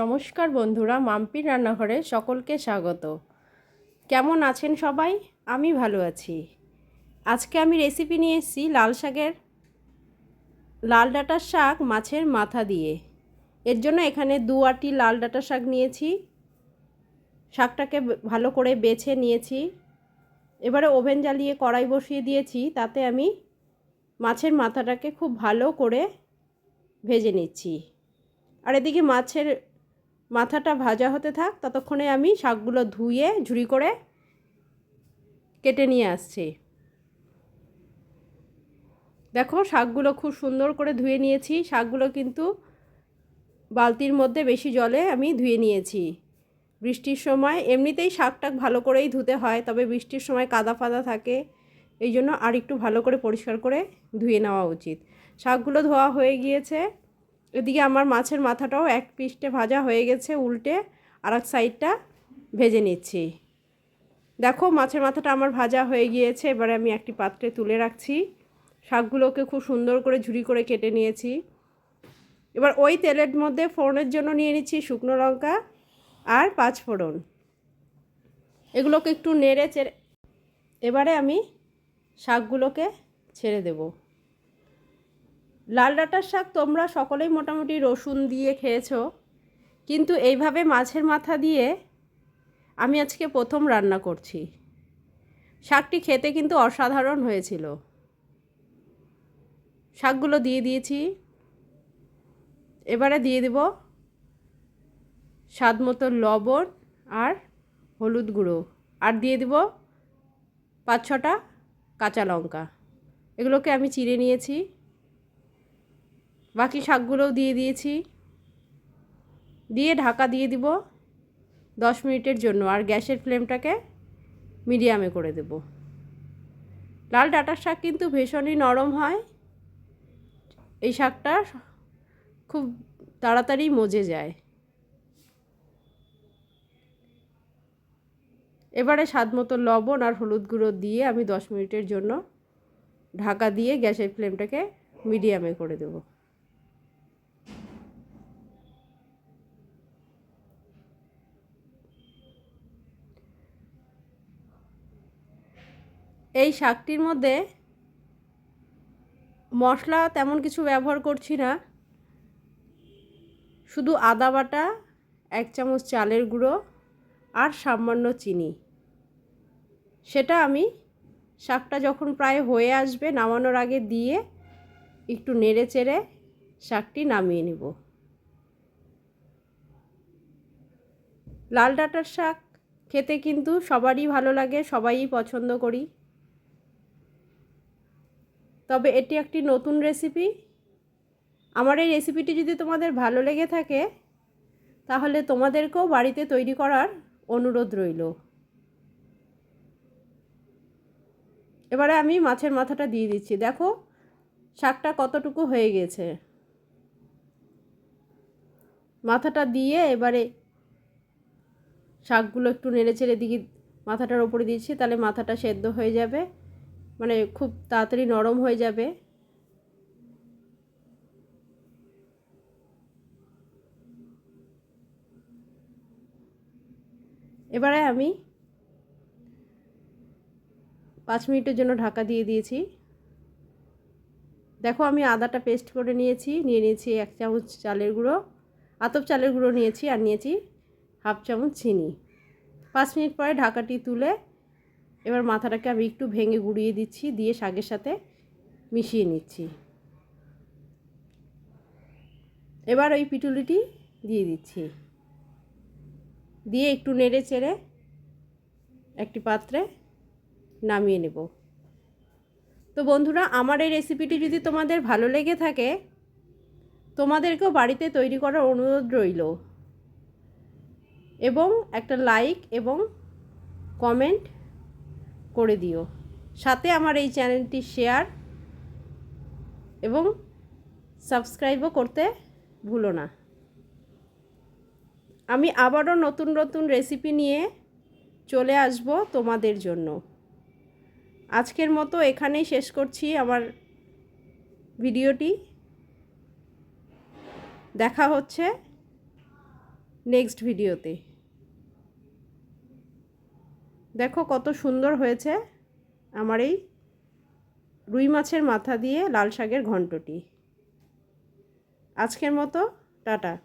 নমস্কার বন্ধুরা মাম্পির রান্নাঘরে সকলকে স্বাগত। কেমন আছেন সবাই? আমি ভালো আছি। আজকে আমি রেসিপি নিয়ে এসেছি লাল শাকের। লাল ডাঁটার শাক মাছের মাথা দিয়ে। এর জন্য এখানে দু আটি লাল ডাঁটার শাক নিয়েছি। শাকটাকে ভালো করে বেছে নিয়েছি। এবারে ওভেন জ্বালিয়ে কড়াই বসিয়ে দিয়েছি, তাতে আমি মাছের মাথাটাকে খুব ভালো করে ভেজে নিচ্ছি। আর এদিকে মাছের মাথাটা ভাজা হতে থাক, ততক্ষণে আমি শাকগুলো ধুয়ে, ঝুড়ি করে কেটে নিয়ে আসছি। দেখো, শাকগুলো খুব সুন্দর করে ধুয়ে নিয়েছি। শাকগুলো কিন্তু বালতির মধ্যে বেশি জলে আমি ধুয়ে নিয়েছি। বৃষ্টির সময় এমনিতেই শাকটাক ভালো করেই ধুতে হয়, তবে বৃষ্টির সময় কাদা ফাদা থাকে। এই জন্য আর একটু ভালো করে পরিষ্কার করে ধুয়ে নেওয়া উচিত। শাকগুলো ধোয়া হয়ে গিয়েছে। এদিকে আমার মাছের মাথাটাও এক পিসটে ভাজা হয়ে গেছে উল্টে, আর এক সাইডটা ভেজে নিচ্ছি। দেখো, মাছের মাথাটা আমার ভাজা হয়ে গিয়েছে, এবারে আমি একটি পাত্রে তুলে রাখছি। শাকগুলোকে খুব সুন্দর করে ঝুড়ি করে কেটে নিয়েছি। এবার ওই তেলের মধ্যে ফোড়নের জন্য নিয়ে নিচ্ছি শুকনো লঙ্কা আর পাঁচ ফোড়ন। এগুলোকে একটু নেড়ে চেড়ে এবারে আমি শাকগুলোকে ছেড়ে দেবো। লাল ডাঁটার শাক তোমরা সকলেই মোটামুটি রসুন দিয়ে খেয়েছো, কিন্তু এইভাবে মাছের মাথা দিয়ে আমি আজকে প্রথম রান্না করছি। শাকটি খেতে কিন্তু অসাধারণ হয়েছিল। শাকগুলো দিয়ে দিয়েছি। এবারে দিয়ে দেব স্বাদ মতো লবণ আর হলুদ গুঁড়ো, আর দিয়ে দেব পাঁচ ছটা কাঁচা লঙ্কা। এগুলোকে আমি চিড়ে নিয়েছি। বাকি শাকগুলোও দিয়ে দিয়েছি। দিয়ে ঢাকা দিয়ে দিব দশ মিনিটের জন্য আর গ্যাসের ফ্লেমটাকে মিডিয়ামে করে দেব। লাল ডাটার শাক কিন্তু ভীষণই নরম হয়। এই শাকটা খুব তাড়াতাড়ি মজে যায়। এবারে স্বাদ মতো লবণ আর হলুদ গুঁড়ো দিয়ে আমি দশ মিনিটের জন্য ঢাকা দিয়ে গ্যাসের ফ্লেমটাকে মিডিয়ামে করে দেবো। এই শাকটির মধ্যে মশলা তেমন কিছু ব্যবহার করছি না। শুধু আদা বাটা, এক চামচ চালের গুঁড়ো আর সামান্য চিনি। সেটা আমি শাকটা যখন প্রায় হয়ে আসবে নামানোর আগে দিয়ে একটু নেড়ে চেড়ে শাকটি নামিয়ে নেব। লাল ডাঁটার শাক খেতে কিন্তু সবারই ভালো লাগে, সবাই পছন্দ করি। তবে এটি একটি নতুন রেসিপি আমার এই রেসিপিটি যদি তোমাদের ভালো লেগে থাকে, তাহলে তোমাদেরকেও বাড়িতে তৈরি করার অনুরোধ রইল। এবারে আমি মাছের মাথাটা দিয়ে দিচ্ছি। দেখো, শাকটা কতটুকু হয়ে গেছে। মাথাটা দিয়ে এবারে শাকগুলো একটু নেড়ে চেড়ে দিকে মাথাটার ওপরে দিচ্ছি, তাহলে মাথাটা সেদ্ধ হয়ে যাবে। মানে খুব তাড়াতাড়ি নরম হয়ে যাবে। এবারে আমি পাঁচ মিনিটের জন্য ঢাকা দিয়ে দিয়েছি। দেখো আমি আদাটা পেস্ট করে নিয়েছি, নিয়ে নিয়েছি এক চামচ চালের গুঁড়ো, আতপ চালের গুঁড়ো নিয়েছি আর নিয়েছি হাফ চামচ চিনি। পাঁচ মিনিট পরে ঢাকাটি তুলে এবার মাথাটাকে আমি একটু ভেঙে গুঁড়িয়ে দিচ্ছি, দিয়ে শাকের সাথে মিশিয়ে নিচ্ছি। এবার ওই পিটুলিটি দিয়ে দিচ্ছি। দিয়ে একটু নেড়ে চেড়ে একটি পাত্রে নামিয়ে নেব। তো বন্ধুরা, আমার এই রেসিপিটি যদি তোমাদের ভালো লেগে থাকে, তোমাদেরকেও বাড়িতে তৈরি করার অনুরোধ রইল। এবং একটা লাইক এবং কমেন্ট করে দিও। সাথে আমার এই চ্যানেলটি শেয়ার এবং সাবস্ক্রাইবও করতে ভুলো না। আমি আবারও নতুন নতুন রেসিপি নিয়ে চলে আসব তোমাদের জন্য। আজকের মতো এখানেই শেষ করছি আমার ভিডিওটি। দেখা হচ্ছে নেক্সট ভিডিওতে। দেখো কত সুন্দর হয়েছে আমার এই রুই মাছের মাথা দিয়ে লাল শাকের ঘন্টটি। আজকের মতো, টাটা।